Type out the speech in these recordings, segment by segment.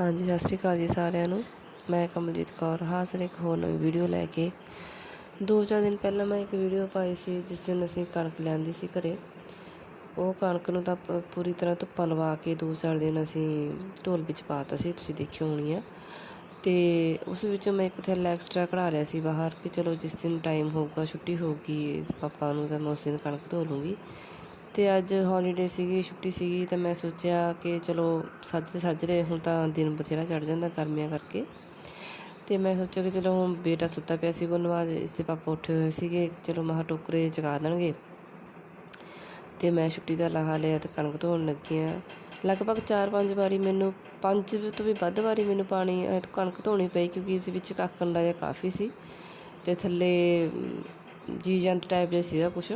ਹਾਂਜੀ, ਸਤਿ ਸ਼੍ਰੀ ਅਕਾਲ ਜੀ ਸਾਰਿਆਂ ਨੂੰ। ਮੈਂ ਕਮਲਜੀਤ ਕੌਰ ਹਾਜ਼ਰ ਇੱਕ ਹੋਰ ਨਵੀਂ ਵੀਡੀਓ ਲੈ ਕੇ। ਦੋ ਚਾਰ ਦਿਨ ਪਹਿਲਾਂ ਮੈਂ ਇੱਕ ਵੀਡੀਓ ਪਾਈ ਸੀ, ਜਿਸ ਦਿਨ ਅਸੀਂ ਕਣਕ ਲਿਆਂਦੀ ਸੀ ਘਰੇ। ਉਹ ਕਣਕ ਨੂੰ ਤਾਂ ਪੂਰੀ ਤਰ੍ਹਾਂ ਧੁੱਪਾਂ ਲਵਾ ਕੇ ਦੋ ਚਾਰ ਦਿਨ ਅਸੀਂ ਢੋਲ ਵਿੱਚ ਪਾਤਾ ਸੀ, ਤੁਸੀਂ ਦੇਖਿਓ ਹੋਣੀ ਆ। ਤੇ ਉਸ ਵਿੱਚੋਂ ਮੈਂ ਇੱਕ ਥੈਲਾ ਐਕਸਟਰਾ ਕਢਾ ਲਿਆ ਸੀ ਬਾਹਰ ਕਿ ਚਲੋ ਜਿਸ ਦਿਨ ਟਾਈਮ ਹੋਊਗਾ, ਛੁੱਟੀ ਹੋਊਗੀ, ਪਾਪਾ ਨੂੰ ਤਾਂ ਮੈਂ ਉਸ ਦਿਨ ਕਣਕ ਧੋ ਲੂੰਗੀ। ਅਤੇ ਅੱਜ ਹੌਲੀਡੇ ਸੀਗੀ ਛੁੱਟੀ ਸੀਗੀ ਤਾਂ ਮੈਂ ਸੋਚਿਆ ਕਿ ਚਲੋ ਸੱਜਰੇ ਸੱਜਰੇ ਹੁਣ ਤਾਂ ਦਿਨ ਬਥੇਰਾ ਚੜ ਜਾਂਦਾ ਗਰਮੀਆਂ ਕਰਕੇ। ਤੇ ਮੈਂ ਸੋਚਿਆ ਕਿ ਚਲੋ ਹੁਣ ਬੇਟਾ ਸੁੱਤਾ ਪਿਆ ਸੀ ਬਨਵਾਜ ਇਸ ਦੇ ਪਾਪਾ ਉੱਠੇ ਹੋਏ ਸੀਗੇ ਚਲੋ ਮਹਾ ਟੋਕਰੇ ਚਗਾ ਦੇਣਗੇ। ਤੇ ਮੈਂ ਛੁੱਟੀ ਦਾ ਲਾਹਾ ਲਿਆ ਤੇ ਕਣਕ ਧੋਣ ਲੱਗੀ ਆ। ਲਗਭਗ 4-5 ਵਾਰੀ ਮੈਨੂੰ ਪੰਜ ਤੋਂ ਵੀ ਵੱਧ ਵਾਰੀ ਮੈਨੂੰ ਪਾਣੀ ਕਣਕ ਧੋਣੀ ਪਈ ਕਿਉਂਕਿ ਇਸ ਵਿੱਚ ਕਾਕੰਡਾ ਜਿਹਾ ਕਾਫੀ ਸੀ। ਤੇ ਥੱਲੇ ਅਮ, ਜੀ ਜੰਤ ਟਾਈਪ ਜਿਹਾ ਸੀਗਾ ਕੁਛ।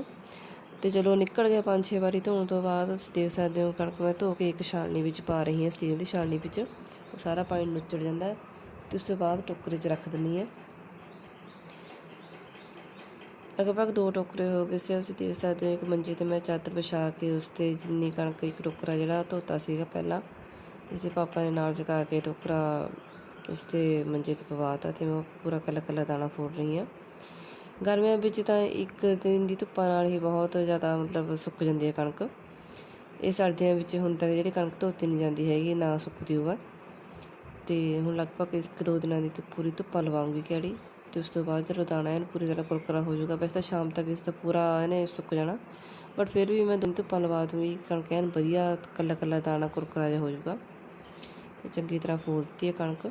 ਤੇ ਚਲੋ ਨਿਕਲ ਗਿਆ ਪੰਜ ਛੇ ਵਾਰੀ ਧੋਣ ਤੋਂ ਬਾਅਦ ਤੁਸੀਂ ਦੇਖ ਸਕਦੇ ਹੋ ਕਣਕ ਮੈਂ ਧੋ ਕੇ ਇੱਕ ਛਾਲਣੀ ਵਿੱਚ ਪਾ ਰਹੀ ਹਾਂ, ਸਟੀਲ ਦੀ ਛਾਲਣੀ ਵਿੱਚ। ਉਹ ਸਾਰਾ ਪਾਣੀ ਨੁੱਚੜ ਜਾਂਦਾ ਹੈ ਤੇ ਉਸ ਤੋਂ ਬਾਅਦ ਟੋਕਰੇ 'ਚ ਰੱਖ ਦਿੰਨੀ ਹਾਂ। ਲਗਭਗ ਦੋ ਟੋਕਰੇ ਹੋ ਗਏ ਸੀ। ਤੁਸੀਂ ਦੇਖ ਸਕਦੇ ਹੋ ਇੱਕ ਮੰਜੇ ਤੇ ਮੈਂ ਚਾਦਰ ਵਿਛਾ ਕੇ ਉਸ ਤੇ ਜਿੰਨੀ ਕਣਕ ਇੱਕ ਟੋਕਰਾ ਜਿਹੜਾ ਧੋਤਾ ਸੀਗਾ ਪਹਿਲਾਂ, ਇਸੇ ਪਾਪਾ ਨੇ ਨਾਲ ਜਗਾ ਕੇ ਟੋਕਰਾ ਇਸ ਤੇ ਮੰਜੇ ਤੇ ਪਵਾਤਾ ਤੇ ਮੈਂ ਪੂਰਾ ਕੱਲਾ ਕੱਲਾ ਦਾਣਾ ਫੋੜ ਰਹੀ ਹਾਂ। ਗਰਮੀਆਂ ਵਿੱਚ ਤਾਂ ਇੱਕ ਦਿਨ ਦੀ ਧੁੱਪਾਂ ਨਾਲ ਹੀ ਬਹੁਤ ਜ਼ਿਆਦਾ ਮਤਲਬ ਸੁੱਕ ਜਾਂਦੀ ਹੈ ਕਣਕ। ਇਹ ਸਰਦੀਆਂ ਵਿੱਚ ਹੁਣ ਤੱਕ ਜਿਹੜੀ ਕਣਕ ਧੋਤੀ ਨਹੀਂ ਜਾਂਦੀ ਹੈਗੀ, ਨਾ ਸੁੱਕਦੀ ਹੋਵੇ ਤੇ ਹੁਣ ਲਗਭਗ ਇੱਕ ਦੋ ਦਿਨਾਂ ਦੀ ਪੂਰੀ ਧੁੱਪਾਂ ਲਵਾਉਂਗੀ ਕਿਹੜੀ। ਤੇ ਉਸ ਤੋਂ ਬਾਅਦ ਜਦੋਂ ਦਾਣਾ ਇਹਨੂੰ ਪੂਰੀ ਤਰ੍ਹਾਂ ਕੁਰਕਰਾ ਹੋ ਜਾਊਗਾ। ਵੈਸੇ ਤਾਂ ਸ਼ਾਮ ਤੱਕ ਇਸ ਦਾ ਪੂਰਾ ਇਹਨੇ ਸੁੱਕ ਜਾਣਾ। ਬਟ ਫਿਰ ਵੀ ਮੈਂ ਦਿਨ ਧੁੱਪਾਂ ਲਵਾ ਦੂੰਗੀ। ਕਣਕ ਐਨ ਵਧੀਆ ਕੱਲਾ ਕੱਲਾ ਦਾਣਾ ਕੁਰਕਰਾ ਜਿਹਾ ਹੋ ਜਾਊਗਾ। ਚੰਗੀ ਤਰ੍ਹਾਂ ਫੋਲ ਦਿੱਤੀ ਹੈ ਕਣਕ।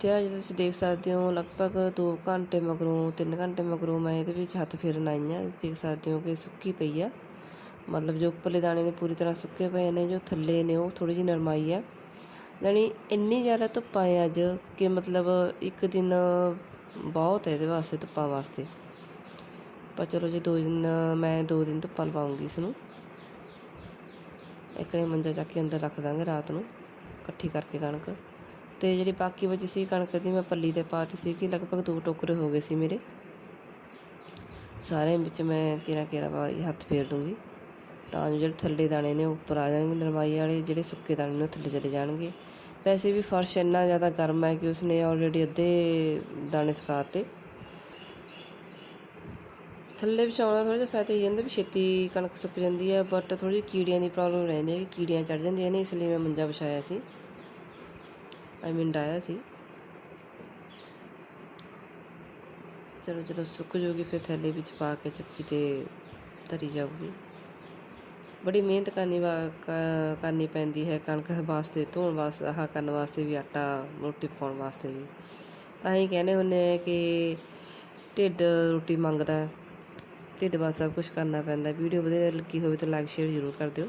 ਤੇ ਅੱਜ ਤੁਸੀਂ ਦੇਖ ਸਕਦੇ ਹੋ, ਲਗਭਗ 2 ਘੰਟੇ ਮਗਰੋਂ 3 ਘੰਟੇ ਮਗਰੋਂ ਮੈਂ ਇਹਦੇ ਵਿੱਚ ਹੱਥ ਫੇਰਨ ਆਈ ਹਾਂ। ਦੇਖ ਸਕਦੇ ਹੋ ਕਿ ਸੁੱਕੀ ਪਈ ਆ। ਮਤਲਬ ਜੋ ਉੱਪਰਲੇ ਦਾਣੇ ਨੇ ਪੂਰੀ ਤਰ੍ਹਾਂ ਸੁੱਕੇ ਪਏ ਨੇ, ਜੋ ਥੱਲੇ ਨੇ ਉਹ ਥੋੜੀ ਜਿਹੀ ਨਰਮਾਈ ਆ। ਯਾਨੀ ਇੰਨੀ ਜ਼ਿਆਦਾ ਧੁੱਪਾਂ ਹੈ ਅੱਜ ਕਿ ਮਤਲਬ ਇੱਕ ਦਿਨ ਬਹੁਤ ਹੈ ਇਹਦੇ ਵਾਸਤੇ, ਧੁੱਪਾਂ ਵਾਸਤੇ। ਪਰ ਚਲੋ ਜੇ ਦੋ ਦਿਨ, ਮੈਂ ਦੋ ਦਿਨ ਧੁੱਪਾਂ ਲਵਾਉਂਗੀ ਇਸ ਨੂੰ ਇੱਕ ਨੇ ਮੰਜਾ ਚੱਕ ਕੇ ਅੰਦਰ ਰੱਖ ਦਾਂਗੇ ਰਾਤ ਨੂੰ, ਇਕੱਠੀ ਕਰਕੇ ਕਣਕ। ਤੇ ਜਿਹੜੀ ਬਾਕੀ ਬਚੀ ਸੀ ਕਣਕ ਦੀ ਮੈਂ ਪੱਲੀ ਤੇ ਪਾਤੀ ਸੀ ਕਿ ਲਗਭਗ ਦੋ ਟੋਕਰੇ ਹੋ ਗਏ ਸੀ ਮੇਰੇ। ਸਾਰੇ ਵਿੱਚ ਮੈਂ ਕਿਰਾ ਕਿਰਾ ਵਾਰੀ ਹੱਥ ਫੇਰ ਦੂੰਗੀ। ਤਾਂ ਜੋ ਜਿਹੜੇ ਥੱਲੇ ਦਾਣੇ ਨੇ ਉਹ ਉੱਪਰ ਆ ਜਾਣਗੇ, ਨਰਮਾਈ ਵਾਲੇ ਜਿਹੜੇ ਸੁੱਕੇ ਦਾਣੇ ਨੇ ਉਹ ਥੱਲੇ ਚਲੇ ਜਾਣਗੇ। ਵੈਸੇ ਵੀ ਫਰਸ਼ ਇੰਨਾ ਜ਼ਿਆਦਾ ਗਰਮ ਹੈ ਕਿ ਉਸਨੇ ਆਲਰੇਡੀ ਅੱਧੇ ਦਾਣੇ ਸੁਕਾਤੇ ਥੱਲੇ ਵਿਛਾਉਣਾ ਥੋੜਾ ਜਿਹਾ ਫਾਇਦਾ ਹੀ ਜਾਂਦਾ ਵੀ ਛੇਤੀ ਕਣਕ ਸੁੱਕ ਜਾਂਦੀ ਹੈ ਬਟ ਥੋੜੀ ਜਿਹੀ ਕੀੜੀਆਂ ਦੀ ਪ੍ਰੋਬਲਮ ਰਹਿੰਦੀ ਹੈ ਕਿ ਕੀੜੀਆਂ ਚੜ ਜਾਂਦੀਆਂ ਨੇ, ਇਸ ਲਈ ਮੈਂ ਮੰਜਾ ਵਿਛਾਇਆ ਸੀ। ਆਈ ਮੀਨ ਡਾਇਆ ਸੀ। ਚਲੋ ਜਦੋਂ ਸੁੱਕ ਜਾਊਗੀ ਫਿਰ ਥੈਲੇ ਵਿੱਚ ਪਾ ਕੇ ਚੱਕੀ ਤੇ ਧਰੀ ਜਾਊਗੀ। ਬੜੀ ਮਿਹਨਤ ਕਰਨੀ ਵਾ ਕਰਨੀ ਪੈਂਦੀ ਹੈ ਕਣਕ ਵਾਸਤੇ, ਧੋਣ ਵਾਸਤੇ ਆਹ ਕਰਨ ਵਾਸਤੇ ਵੀ, ਆਟਾ, ਰੋਟੀ ਪਕਾਉਣ ਵਾਸਤੇ ਵੀ। ਤਾਂ ਹੀ ਕਹਿੰਦੇ ਹੁੰਦੇ ਆ ਕਿ ਢਿੱਡ ਰੋਟੀ ਮੰਗਦਾ, ਢਿੱਡ ਵਾਸਤੇ ਸਭ ਕੁਝ ਕਰਨਾ ਪੈਂਦਾ। ਵੀਡੀਓ ਵਧੀਆ ਲੱਗੀ ਹੋਵੇ ਤਾਂ ਲਾਈਕ ਸ਼ੇਅਰ ਜ਼ਰੂਰ ਕਰ ਦਿਓ।